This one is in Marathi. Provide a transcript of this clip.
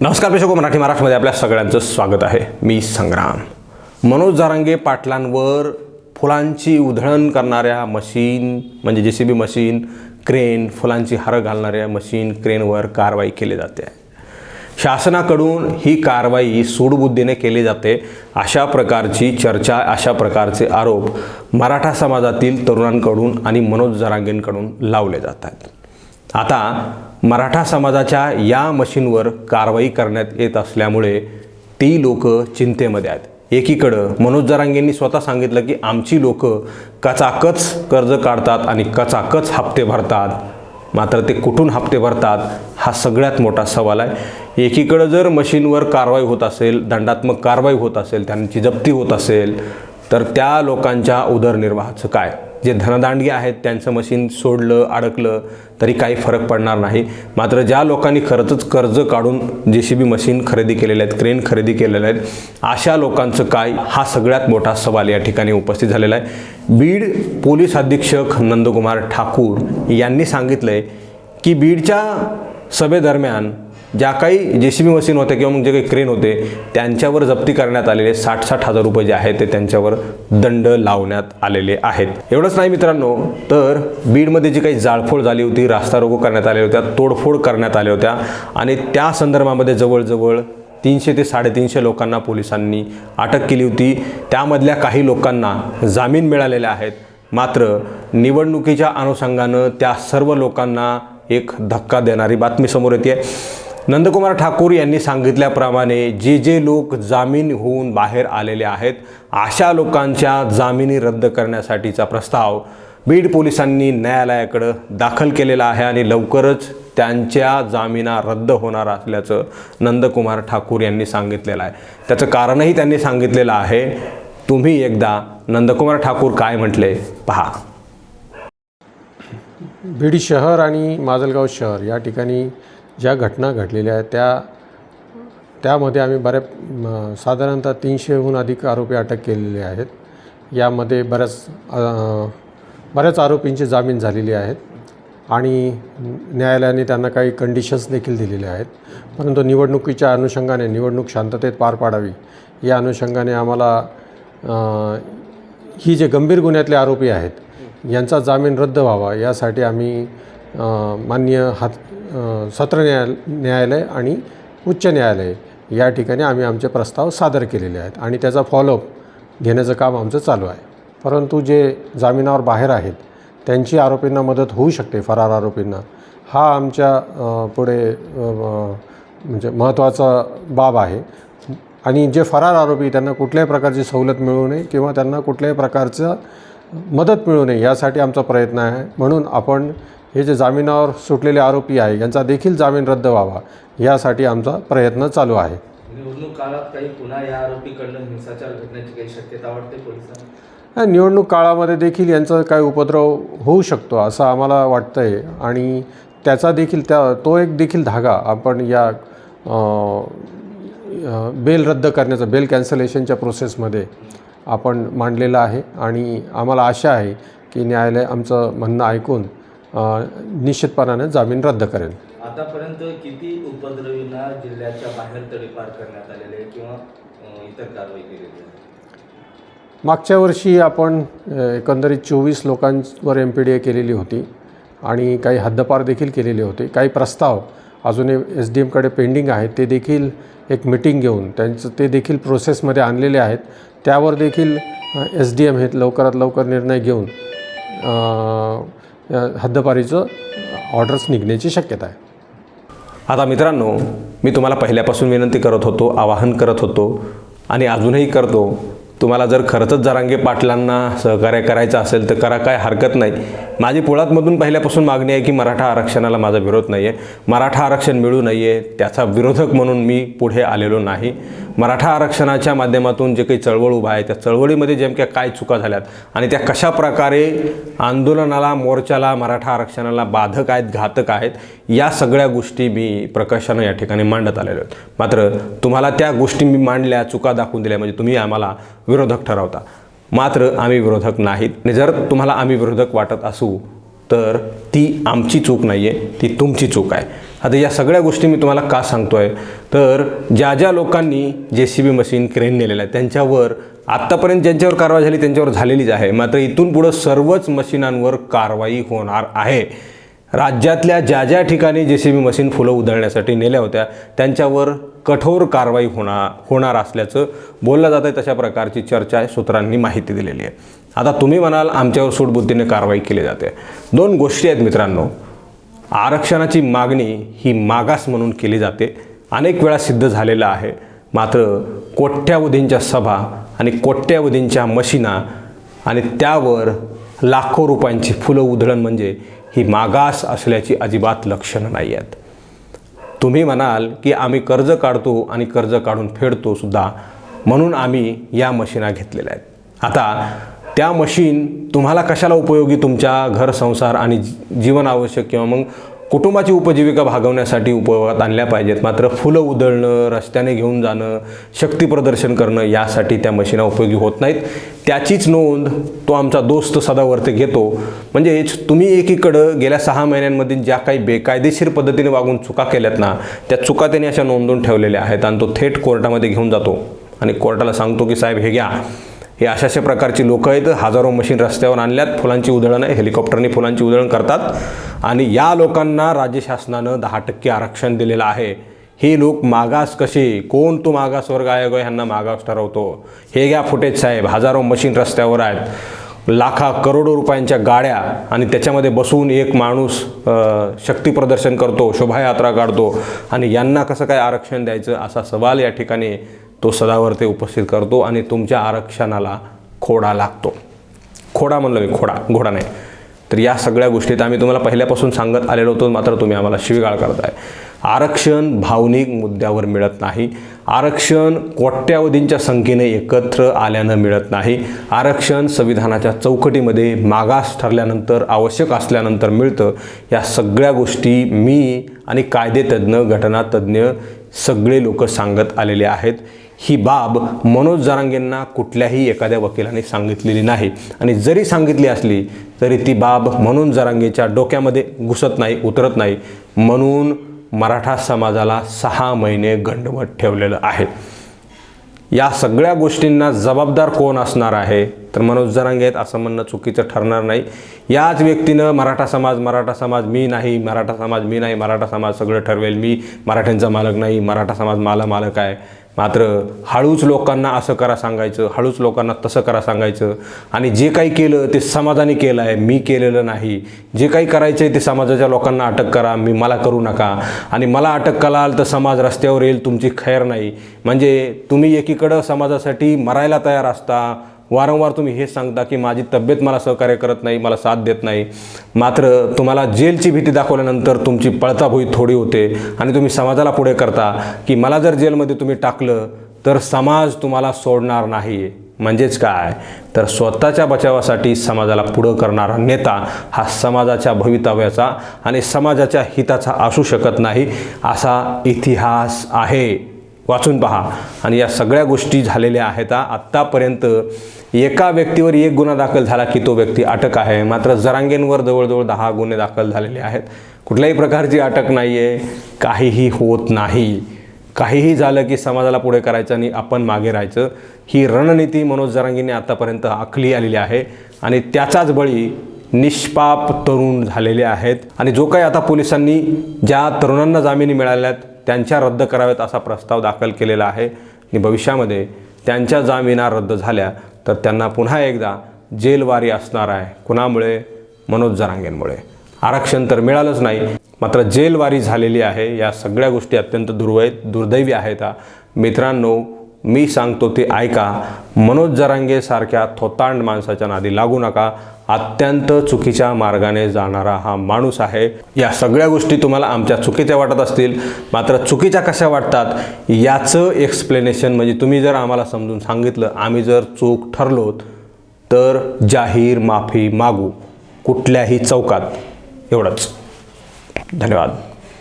नमस्कार प्रेक्षको मराठी महाराष्ट्रमध्ये आपल्या सगळ्यांचं स्वागत आहे. मी संग्राम. मनोज जारांगे पाटलांवर फुलांची उधळण करणाऱ्या मशीन म्हणजे जे सी बी मशीन क्रेन फुलांची हारं घालणाऱ्या मशीन क्रेनवर कारवाई केली जाते. आहे शासनाकडून ही कारवाई सूडबुद्धीने केली जाते. अशा प्रकारची चर्चा अशा प्रकारचे आरोप मराठा समाजातील तरुणांकडून आणि मनोज जरांगेंकडून लावले जात आहेत आता मराठा समाजाच्या या मशीनवर कारवाई करण्यात येत असल्यामुळे ती लोक चिंतेमध्ये आहेत. एकीकडं मनोज जरांगेंनी स्वतः सांगितलं की आमची लोक कचाकच कर्ज काढतात आणि कचाकच हप्ते भरतात. मात्र ते कुठून हप्ते भरतात हा सगळ्यात मोठा सवाल आहे. एकीकडं जर मशीनवर कारवाई होत असेल दंडात्मक कारवाई होत असेल त्यांची जप्ती होत असेल तर त्या लोकांच्या उदरनिर्वाहाचं काय? जे धनदांडगे आहेत त्यांचं मशीन सोडलं अडकलं तरी काही फरक पडणार नाही. मात्र ज्या लोकांनी खरंच कर्ज काढून जे सी बी मशीन खरेदी केलेले आहेत क्रेन खरेदी केलेले आहेत अशा लोकांचं काय? हा सगळ्यात मोठा सवाल या ठिकाणी उपस्थित झालेला आहे. बीड पोलीस अधीक्षक नंदकुमार ठाकूर यांनी सांगितलं आहे की बीडच्या सभेदरम्यान ज्या काही जे सी बी मशीन होत्या किंवा मग जे काही क्रेन होते त्यांच्यावर जप्ती करण्यात आलेले साठ साठ हजार रुपये जे आहेत ते त्यांच्यावर दंड लावण्यात आलेले आहेत. एवढंच नाही मित्रांनो तर बीडमध्ये जी काही जाळफोड झाली होती रास्ता रोको करण्यात आल्या होत्या तोडफोड करण्यात आल्या होत्या आणि त्या संदर्भामध्ये जवळजवळ तीनशे ते साडेतीनशे लोकांना पोलिसांनी अटक केली होती. त्यामधल्या काही लोकांना जामीन मिळालेल्या आहेत मात्र निवडणुकीच्या अनुषंगानं त्या सर्व लोकांना एक धक्का देणारी बातमी समोर येते नंदकुमार ठाकूर यांनी सांगितल्याप्रमाणे जे जे लोक जामीन होऊन बाहेर आलेले आहेत अशा लोकांच्या जामिनी रद्द करण्यासाठीचा प्रस्ताव बीड पोलिसांनी न्यायालयाकडं दाखल केलेला आहे आणि लवकरच त्यांच्या जामिना रद्द होणार असल्याचं नंदकुमार ठाकूर यांनी सांगितलेलं आहे. त्याचं कारणही त्यांनी सांगितलेलं आहे. तुम्ही एकदा नंदकुमार ठाकूर काय म्हटले पहा. बीड शहर आणि माजलगाव शहर या ठिकाणी ज्या घटना घडलेल्या आहेत त्या त्यामध्ये आम्ही बऱ्या साधारणतः तीनशेहून अधिक आरोपी अटक केलेले आहेत. यामध्ये बऱ्याच बऱ्याच आरोपींची जामीन झालेली आहेत आणि न्यायालयाने त्यांना काही कंडिशन्स देखील दिलेल्या आहेत. परंतु निवडणुकीच्या अनुषंगाने निवडणूक शांततेत पार पाडावी या अनुषंगाने आम्हाला ही जे गंभीर गुन्ह्यातले आरोपी आहेत यांचा जामीन रद्द व्हावा यासाठी आम्ही माननीय हात सत्र न्यायाल न्यायालय आणि उच्च न्यायालय या ठिकाणी आम्ही आमचे प्रस्ताव सादर केलेले आहेत आणि त्याचा फॉलोअप घेण्याचं काम आमचं चालू आहे. परंतु जे जामिनावर बाहेर आहेत त्यांची आरोपींना मदत होऊ शकते फरार आरोपींना. हा आमच्या पुढे म्हणजे महत्त्वाचा बाब आहे. आणि जे फरार आरोपी त्यांना कुठल्याही प्रकारची सवलत मिळू नये किंवा त्यांना कुठल्याही प्रकारचं मदत मिळू नये यासाठी आमचा प्रयत्न आहे. म्हणून आपण हे जे जामिनावर सुटलेले आरोपी आहे यांचा देखील जामीन रद्द व्हावा यासाठी आमचा प्रयत्न चालू आहे. निवडणूक काळात काही पुन्हा या आरोपीकडनं हिंसाचार घडण्याची काही शक्यता वाटते पोलिसांना? निवडणूक काळामध्ये देखील यांचा काही उपद्रव होऊ शकतो असं आम्हाला वाटतं आहे आणि त्याचा देखील त्या तो एक देखील धागा आपण या बेल रद्द करण्याचा बेल कॅन्सलेशनच्या प्रोसेसमध्ये आपण मांडलेला आहे. आणि आम्हाला आशा आहे की न्यायालय आमचं म्हणणं ऐकून निश्चितपणाने जामीन रद्द करेल. आतापर्यंत किती उपद्रवींना जिल्ह्याच्या बाहेर तडीपार करण्यात आलेले किंवा इतर कारवाई केलेली मागच्या वर्षी आपण एकंदरीत चोवीस लोकांवर एम पी डी ए केलेली होती आणि काही हद्दपार देखील केलेले होते. काही प्रस्ताव अजूनही एस डी एमकडे पेंडिंग आहेत. ते देखील एक मिटिंग घेऊन त्यांचं ते देखील प्रोसेसमध्ये आणलेले आहेत. त्यावर देखील एस डी एम हे लवकरात लवकर निर्णय घेऊन हद्दपारीचं ऑर्डर्स निघण्याची शक्यता आहे. आता मित्रांनो मी तुम्हाला पहिल्यापासून विनंती करत होतो आवाहन करत होतो आणि अजूनही करतो. तुम्हाला जर खरंच जरांगे पाटलांना सहकार्य करायचं असेल तर करा काय हरकत नाही. माझी पोळातमधून पहिल्यापासून मागणी आहे की मराठा आरक्षणाला माझा विरोध नाही आहे मराठा आरक्षण मिळू नाही आहे त्याचा विरोधक म्हणून मी पुढे आलेलो नाही. मराठा आरक्षणाच्या माध्यमातून जे काही चळवळ उभा आहे त्या चळवळीमध्ये नेमक्या काय चुका झाल्यात आणि त्या कशा प्रकारे आंदोलनाला मोर्चाला मराठा आरक्षणाला बाधक आहेत घातक आहेत या सगळ्या गोष्टी मी प्रकाशानं या ठिकाणी मांडत आलेलो आहेत मात्र तुम्हाला त्या गोष्टी मी मांडल्या चुका दाखवून दिल्या म्हणजे तुम्ही आम्हाला विरोधक ठरवता. मात्र आम्ही विरोधक नाहीत. आणि जर तुम्हाला आम्ही विरोधक वाटत असू तर ती आमची चूक नाही आहे ती तुमची चूक आहे. आता या सगळ्या गोष्टी मी तुम्हाला का सांगतो आहे तर ज्या ज्या लोकांनी J C B machine crane नेलेलं आहे त्यांच्यावर आत्तापर्यंत ज्यांच्यावर कारवाई झाली त्यांच्यावर झालेलीच आहे. मात्र इथून पुढं सर्वच मशीनांवर कारवाई होणार आहे. राज्यातल्या ज्या ज्या ठिकाणी जे सी बी मशीन फुलं उधळण्यासाठी नेल्या होत्या त्यांच्यावर कठोर कारवाई होणार होणार असल्याचं बोललं जात आहे तशा प्रकारची चर्चा आहे सूत्रांनी माहिती दिलेली आहे. आता तुम्ही म्हणाल आमच्यावर सूटबुद्धीने कारवाई केली जाते. दोन गोष्टी आहेत मित्रांनो. आरक्षणाची मागणी ही मागास म्हणून केली जाते. अनेक वेळा सिद्ध झालेलं आहे. मात्र कोट्यावधींच्या सभा आणि कोट्यावधींच्या मशिना आणि त्यावर लाखो रुपयांची फुलं उधळण म्हणजे ही मागास असल्याची अजिबात लक्षणं नाही आहेत. तुम्ही म्हणाल की आम्ही कर्ज काढतो आणि कर्ज काढून फेडतो सुद्धा. म्हणून आम्ही या मशीना घेतलेल्या आहेत. आता त्या मशीन तुम्हाला कशाला उपयोगी तुमच्या घर संसार आणि जी- जीवन आवश्यक किंवा मग कुटुंबाची उपजीविका भागवण्यासाठी उपयोगात आणल्या पाहिजेत? मात्र फुलं उधळणं रस्त्याने घेऊन जाणं शक्ती प्रदर्शन करणं यासाठी त्या मशीना उपयोगी होत नाहीत. त्याचीच नोंद तो आमचा दोस्त सदावर्ते घेतो. म्हणजेच तुम्ही एकीकडं गेल्या सहा महिन्यांमध्ये ज्या काही बेकायदेशीर पद्धतीने वागून चुका केल्यात ना त्या चुका त्यांनी अशा नोंदवून ठेवलेल्या आहेत आणि तो थेट कोर्टामध्ये घेऊन जातो. आणि कोर्टाला सांगतो की साहेब हे घ्या. हे अशा अशा प्रकारची लोक आहेत. हजारो मशीन रस्त्यावर आणल्यात. फुलांची उधळण आहे हेलिकॉप्टरने फुलांची उधळण करतात. आणि या लोकांना राज्य शासनानं दहा टक्के आरक्षण दिलेलं आहे. हे लोक मागास कसे? कोण तो मागास वर्ग आयोग ह्यांना मागास ठरवतो. हे घ्या फुटेज साहेब. हजारो मशीन रस्त्यावर आहेत. लाखा करोडो रुपयांच्या गाड्या आणि त्याच्यामध्ये बसून एक माणूस शक्तीप्रदर्शन शक्ती प्रदर्शन करतो शोभायात्रा काढतो. आणि यांना कसं काय आरक्षण द्यायचं? असा सवाल या ठिकाणी तो सदावर्ते उपस्थित करतो आणि तुमच्या आरक्षणाला खोडा लागतो. खोडा म्हणलं मी खोडा घोडा नाही. तर या सगळ्या गोष्टीत आम्ही तुम्हाला पहिल्यापासून सांगत आलेलो होतो मात्र तुम्ही आम्हाला शिवीगाळ करताय. आरक्षण भावनिक मुद्द्यावर मिळत नाही. आरक्षण कोट्यावधींच्या संख्येने एकत्र आल्यानं मिळत नाही. आरक्षण संविधानाच्या चौकटीमध्ये मागास ठरल्यानंतर आवश्यक असल्यानंतर मिळतं. या सगळ्या गोष्टी मी आणि कायदेतज्ञ घटनातज्ञ सगळे लोक सांगत आलेले आहेत. ही बाब मनोज जरांगेंना कुठल्याही एखाद्या वकिलाने सांगितलेली नाही. आणि जरी सांगितली असली तरी ती बाब मनोज जरांगेच्या डोक्यामध्ये घुसत नाही उतरत नाही. म्हणून मराठा समाजाला सहा महिने गंडवत ठेवलेलं आहे. या सगळ्या गोष्टींना जबाबदार कोण असणार आहे? तर मनोज जरांगे आहेत असं म्हणणं चुकीचं ठरणार नाही. याच व्यक्तीनं मराठा समाज मराठा समाज मी नाही मराठा समाज मी नाही मराठा समाज सगळं ठरवेल मी मराठ्यांचा मालक नाही मराठा समाज मला मालक आहे. मात्र हळूच लोकांना असं करा सांगायचं हळूच लोकांना तसं करा सांगायचं. आणि जे काही केलं ते समाजाने केलं आहे मी केलेलं नाही. जे काही करायचं आहे ते समाजाच्या लोकांना अटक करा मी मला करू नका. आणि मला अटक कराल तर समाज रस्त्यावर येईल तुमची खैर नाही. म्हणजे तुम्ही एकीकडं समाजासाठी मरायला तयार असता वारंवार तुम्ही हे सांगता की माझी तब्येत मला सहकार्य करत नाही मला साथ देत नाही. मात्र तुम्हाला जेलची भीती दाखवल्यानंतर तुमची पळताभुई थोडी होते आणि तुम्ही समाजाला पुढे करता की मला जर जेलमध्ये तुम्ही टाकलं तर समाज तुम्हाला सोडणार नाही. म्हणजेच काय? तर स्वतःच्या बचावासाठी समाजाला पुढं करणारा नेता हा समाजाच्या भवितव्याचा आणि समाजाच्या हिताचा असू शकत नाही असा इतिहास आहे. वाचून पहा. आणि या सगळ्या गोष्टी झालेल्या आहेत आत्तापर्यंत एका व्यक्तीवर एक गुन्हा दाखल झाला की तो व्यक्ती अटक आहे. मात्र जरांगेंवर जवळजवळ दहा गुन्हे दाखल झालेले आहेत. कुठल्याही प्रकारची अटक नाही आहे काहीही होत नाही. काहीही झालं की समाजाला पुढे करायचं आणि आपण मागे राहायचं. ही रणनीती मनोज जरांगीने आत्तापर्यंत आखली आलेली आहे. आणि त्याचाच बळी निष्पाप तरुण झालेले आहेत. आणि जो काही आता पोलिसांनी ज्या तरुणांना जामिनी मिळाल्यात त्यांच्या रद्द कराव्यात असा प्रस्ताव दाखल केलेला आहे. आणि भविष्यामध्ये त्यांच्या जामिना रद्द झाल्या तर त्यांना पुन्हा एकदा जेलवारी असणार आहे. कुणामुळे? मनोज जरांगेंमुळे. आरक्षण तर मिळालंच नाही मात्र जेलवारी झालेली आहे. या सगळ्या गोष्टी अत्यंत दुर्वै दुर्दैवी आहेत. मित्रांनो मी सांगतो ते ऐका. मनोज जरांगे सारख्या थोतांड माणसाच्या नादी लागू नका. अत्यंत चुकीच्या मार्गाने जाणारा हा माणूस आहे. या सगळ्या गोष्टी तुम्हाला आमच्या चुकीच्या वाटत असतील. मात्र चुकीच्या कशा वाटतात याचं एक्सप्लेनेशन म्हणजे तुम्ही जर आम्हाला समजून सांगितलं आम्ही जर चूक ठरलोत तर जाहीर माफी मागू कुठल्याही चौकात. एवढंच. धन्यवाद.